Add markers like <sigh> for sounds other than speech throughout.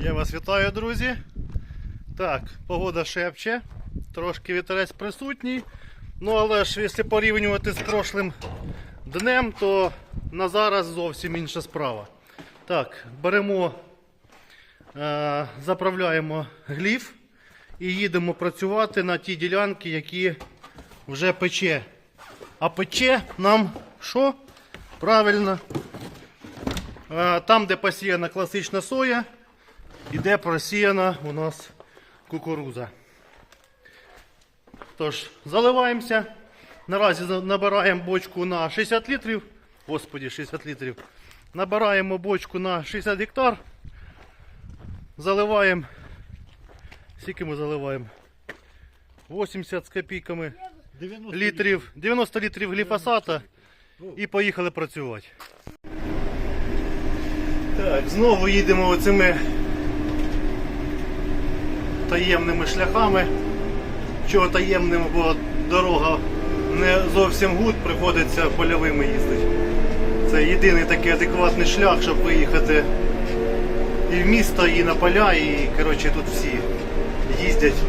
Я вас вітаю, друзі. Так, погода шепче, трошки вітерець присутній. Ну але ж, якщо порівнювати з прошлим днем, то на зараз зовсім інша справа. Так, беремо, е, заправляємо гліф і їдемо працювати на ті ділянки, які вже пече. А пече нам що? Правильно. Е, Там, де посіяна класична соя, і де просіяна у нас кукуруза. Тож, заливаємося. Наразі набираємо бочку на 60 літрів. Господі, 60 літрів. Набираємо бочку на 60 гектар. Заливаємо. Скільки ми заливаємо? 80 з копійками 90 літрів, 90 літрів гліфосата і поїхали працювати. Так, знову їдемо оцими таємними шляхами. Чого таємними, бо дорога не зовсім гуд, приходиться польовими їздити. Це єдиний такий адекватний шлях, щоб виїхати і в місто, і на поля, і коротше тут всі їздять.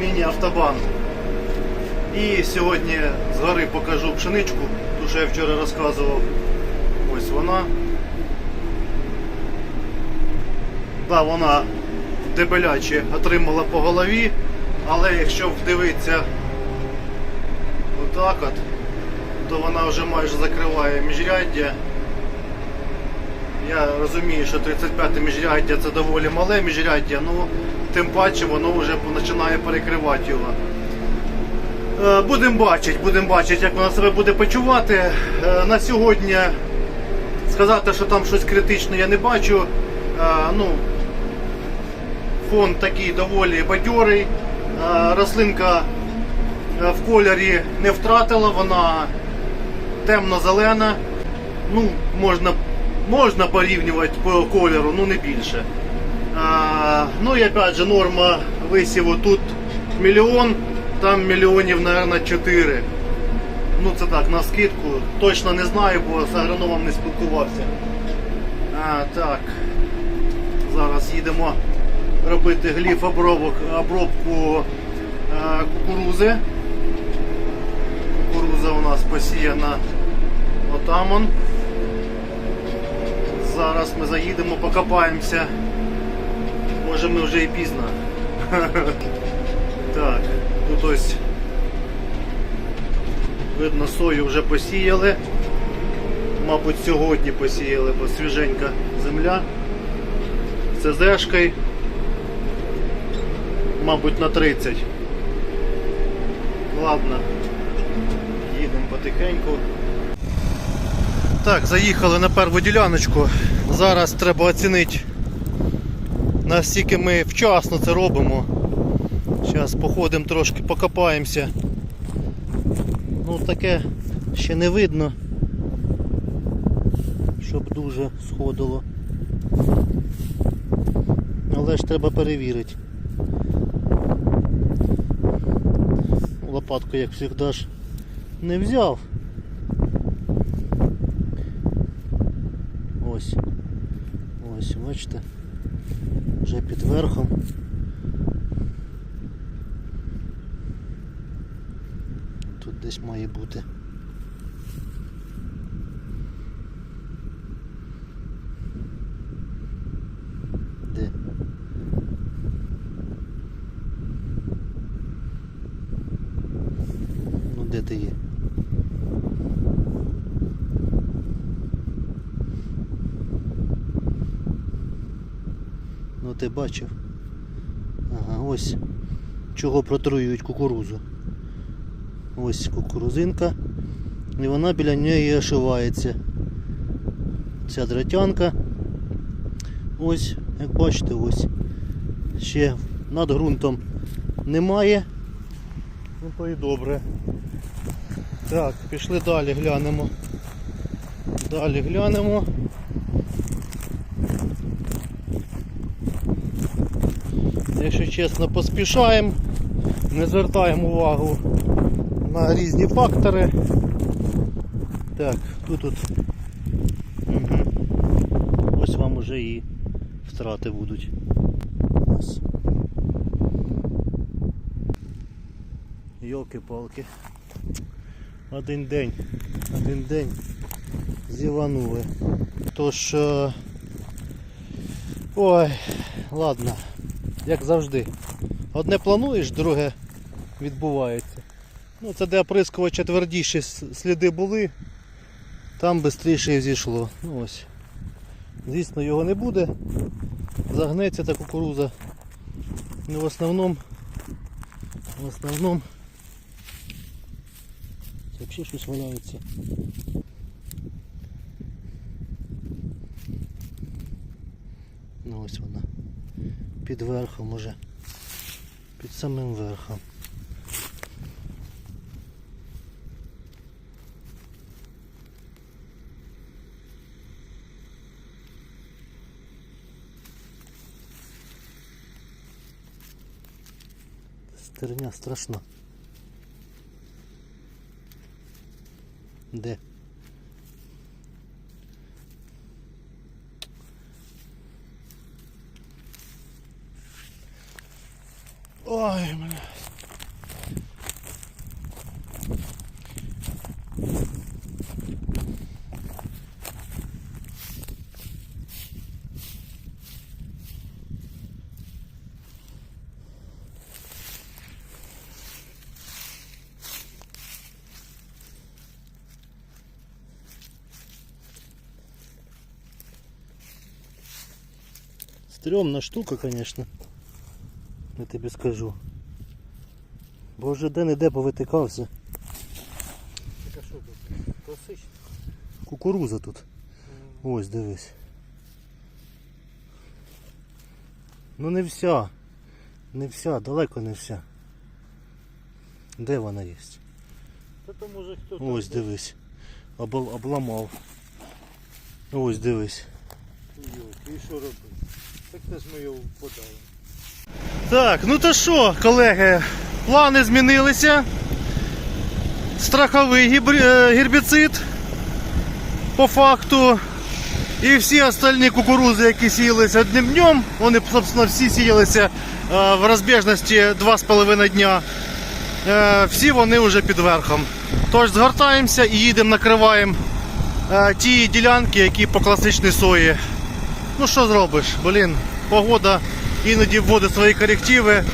Міні-автобан. І сьогодні згори покажу пшеничку, ту, що я вчора розказував. Ось вона. Да, вона дебеляче отримала по голові, але якщо вдивитися отак от, то вона вже майже закриває міжряддя. Я розумію, що 35 міжряддя це доволі мале міжряддя, ну тим паче воно вже починає перекривати його. Е, Будемо бачити, будемо бачити, як вона себе буде почувати. Е, На сьогодні сказати, що там щось критичне я не бачу. Е, Ну, фон такий доволі бадьорий. Е, Рослинка е, в кольорі не втратила, вона темно-зелена. Ну, можна, можна порівнювати по кольору, ну не більше. А, ну і опять же норма висіву тут мільйон, там мільйонів, мабуть, 4. Ну це так, на скидку. Точно не знаю, бо з агрономом не спілкувався. А, так. Зараз їдемо робити гліф обробок, обробку а, кукурузи. Кукуруза у нас посіяна отам он. Зараз ми заїдемо, покопаємося. Може ми вже і пізно. <laughs> Так, тут ось видно сою вже посіяли. Мабуть, сьогодні посіяли, бо свіженька земля. Це зешкою. Мабуть, на 30. Ладно, їдемо потихеньку. Так, заїхали на перву діляночку. Зараз треба оцінити, наскільки ми вчасно це робимо. Зараз походимо трошки, покопаємося. Ну таке ще не видно, щоб дуже сходило. Але ж треба перевірити. Лопатку, як завжди, ж не взяв. Ось. Ось, бачите. Вже під верхом. Тут десь має бути. Де? Ну де ти є? Ну ти бачив? Ага, ось чого протруюють кукурузу. Ось кукурузинка. І вона біля неї ошивається. Ця дротянка. Ось, як бачите, ось. Ще над ґрунтом немає. Ну то і добре. Так, пішли далі, глянемо. Далі глянемо. Якщо чесно, поспішаємо, не звертаємо увагу на різні фактори. Так, тут тут. Угу. Ось вам уже і втрати будуть. Ось. Йолки-палки. Один день. Один день зіванули. Тож. е, Ой, ладно, як завжди. Одне плануєш, друге відбувається. Ну, це де оприскувача твердіші сліди були, там швидше і зійшло. Ну ось. Звісно, його не буде. Загнеться та кукуруза. Ну, в основному. В основному. Це взагалі щось валяється. Ну ось вона. Під верхом уже. Під самим верхом. Стерня страшна. Де? Ой, бля. Стрёмна штука, конечно. Я тобі скажу. Бо вже де не де повитикався. Так а що тут? Класично. Кукуруза тут. Ось дивись. Ну не вся. Не вся, далеко не вся. Де вона є? Та то може хто Ось дивись. Обл- обламав. Ось дивись. І що робити? Так теж ми його подали. Так, ну то що, колеги, плани змінилися. Страховий е, гербіцид по факту. І всі остальні кукурузи, які сіялися одним днем, вони, собственно, всі сіялися е, в розбіжності 2,5 дня. Е, Всі вони вже під верхом. Тож згортаємося і їдемо, накриваємо ті ділянки, які по класичній сої. Ну що зробиш? Блін, погода іноді вводить свої корективи.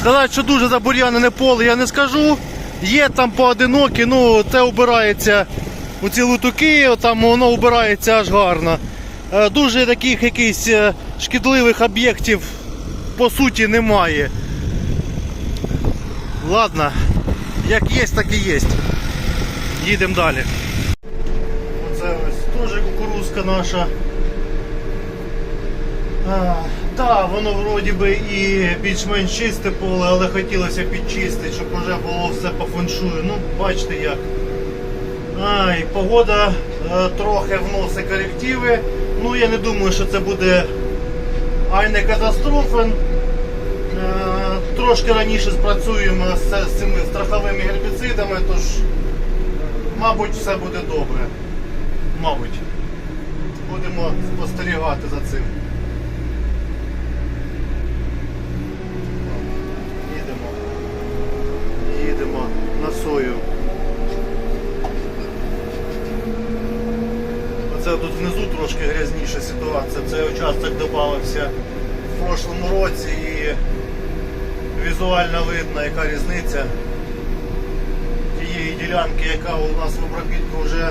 Сказати, що дуже забур'янене поле, я не скажу. Є там поодинокі, ну це убирається у ці лутуки, там воно убирається аж гарно. Е, Дуже таких якихось е, шкідливих об'єктів по суті немає. Ладно, як є, так і є. Їдемо далі. Оце ось теж кукурузка наша. А, да, воно вроді би і більш-менш чисте поле, але хотілося підчистити, щоб вже було все по феншую. Ну, бачите як. Ай, погода е, трохи вносить корективи. Ну, я не думаю, що це буде ай не катастрофа. Е, трошки раніше спрацюємо з, з цими страховими гербіцидами, тож, мабуть, все буде добре. Мабуть. Будемо спостерігати за цим. Їдемо. Їдемо на сою. Оце тут внизу трошки грязніша ситуація. Цей участок додався в прошлому році і візуально видно, яка різниця тієї ділянки, яка у нас в обробітку вже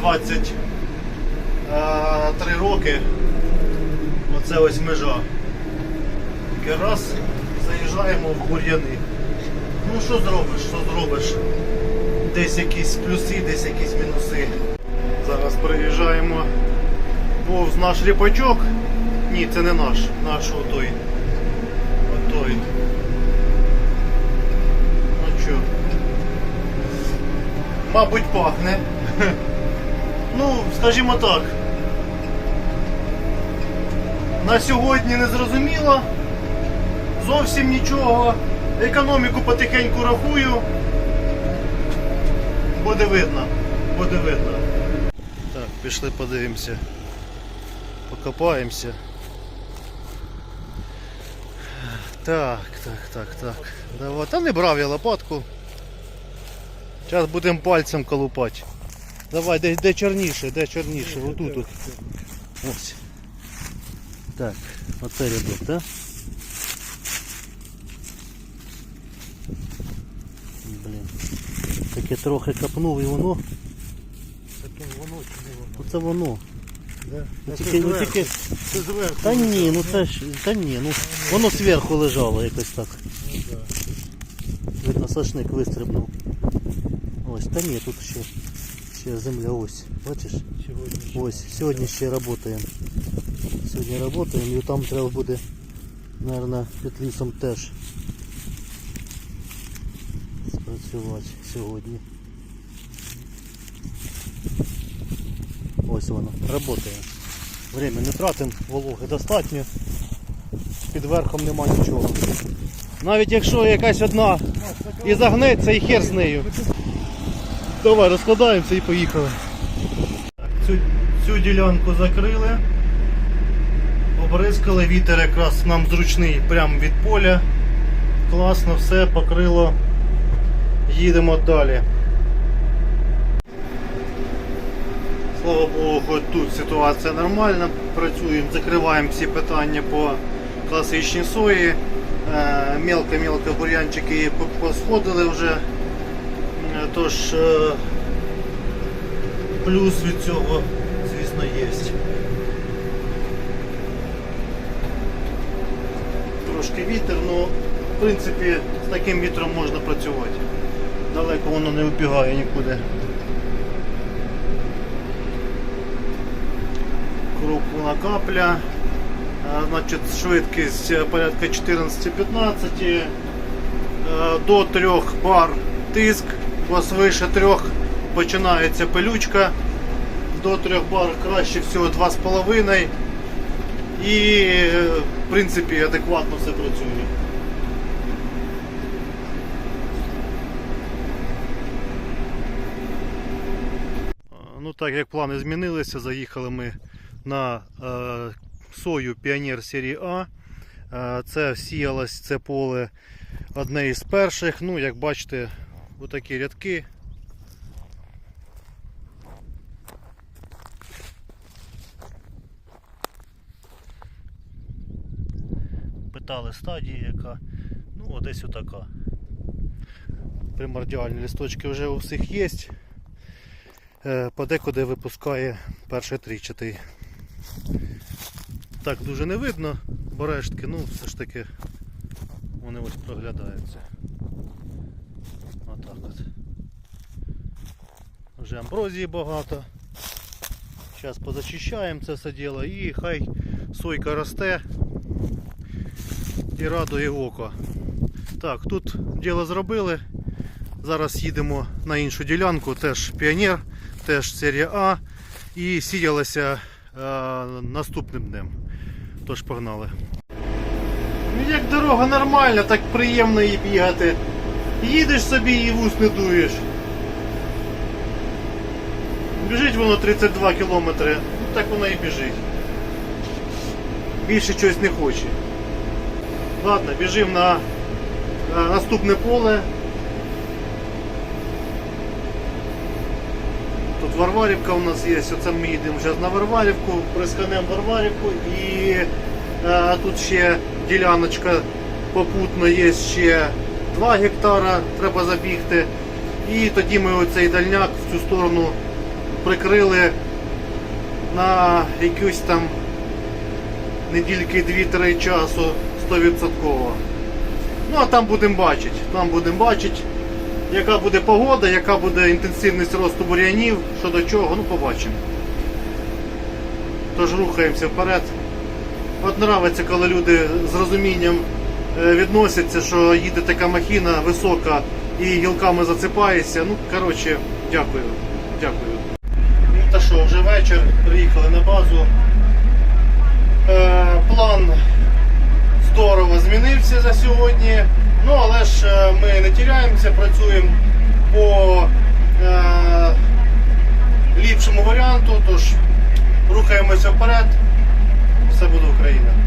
23 роки. Оце ось межа. Раз заїжджаємо в бур'яни. Ну що зробиш, що зробиш? Десь якісь плюси, десь якісь мінуси. Зараз приїжджаємо повз наш ріпачок. Ні, це не наш, наш отой. Отой. Ну що? Мабуть, пахне. <laughs> Ну, скажімо так. На сьогодні не зрозуміло. Зовсім нічого. Економіку потихеньку рахую. Буде видно. Буде видно. Так, пішли подивимося. По копаємося. Так, так, так, так. Давай. Та не брав я лопатку. Зараз будемо пальцем колупати. Давай, де, де чорніше, де чорніше, отут. От. Ось. Так, оце рядок, так? Таке трохи капнув і воно. Таке воно чи не воно? Оце воно. Да? Ну, Це тільки, ну, зверху. тільки, Це зверху. та ні, ну це ж, та ні, ну воно зверху лежало якось так. Ну, да. Видно, сошник вистрибнув. Ось, та ні, тут ще, ще земля ось. Бачиш? Сьогодні. Ось, сьогодні ще працюємо. Сьогодні працюємо і там треба буде, мабуть, під лісом теж спрацювати сьогодні. Ось воно, працює. Время не тратимо, вологи достатньо. Під верхом нема нічого. Навіть якщо якась одна і загнеться, і хер з нею. Давай розкладаємося і поїхали. Цю, цю ділянку закрили, обризкали, вітер якраз нам зручний прямо від поля. Класно, все покрило. Їдемо далі. Слава Богу, хоч тут ситуація нормальна. Працюємо, закриваємо всі питання по класичній сої. Мелко-мелко бур'янчики по- посходили вже. Е, Тож е, плюс від цього, звісно, є. Трошки вітер, ну в принципі з таким вітром можна працювати. Далеко воно не вбігає нікуди. Крупна капля. Значить, швидкість е, порядка 14-15. Е, До 3 бар тиск, бо свише 3 починається пилючка. До 3 бар краще всього 2,5. І е, в принципі адекватно все працює. Так як плани змінилися, заїхали ми на е, сою Піонер серії А. Е, це сіялось це поле одне із перших. Ну, як бачите, отакі рядки. Питали стадії, яка. Ну, десь отака. Примордіальні лісточки вже у всіх є. Е, Подекуди випускає перший трічатий. Так дуже не видно, бо рештки, ну все ж таки вони ось проглядаються. Отак от. Вже амброзії багато. Зараз позачищаємо це все діло і хай сойка росте і радує око. Так, тут діло зробили. Зараз їдемо на іншу ділянку, теж піонер, теж серія А. І сіялася е, наступним днем. Тож погнали. Ну як дорога нормальна, так приємно її бігати. Їдеш собі і вус не дуєш. Біжить воно 32 кілометри, ну так воно і біжить. Більше чогось не хоче. Ладно, біжимо на, на наступне поле. Тут Варварівка у нас є, оце ми їдемо зараз на Варварівку, присканемо Варварівку і е, тут ще діляночка попутно є ще 2 гектара, треба забігти. І тоді ми оцей дальняк в цю сторону прикрили на якусь там недільки 2-3 часу 100%. Ну а там будемо бачити. Там будемо бачити, яка буде погода, яка буде інтенсивність росту бур'янів, що до чого, ну побачимо. Тож рухаємося вперед. От нравиться, коли люди з розумінням е, відносяться, що їде така махіна висока і гілками засипається. Ну, коротше, дякую. Дякую. Та що, вже вечір, приїхали на базу. Е, план здорово змінився за сьогодні. Ну, але ж е, ми не тіряємося, працюємо по е, ліпшому варіанту, тож рухаємося вперед. Все буде Україна.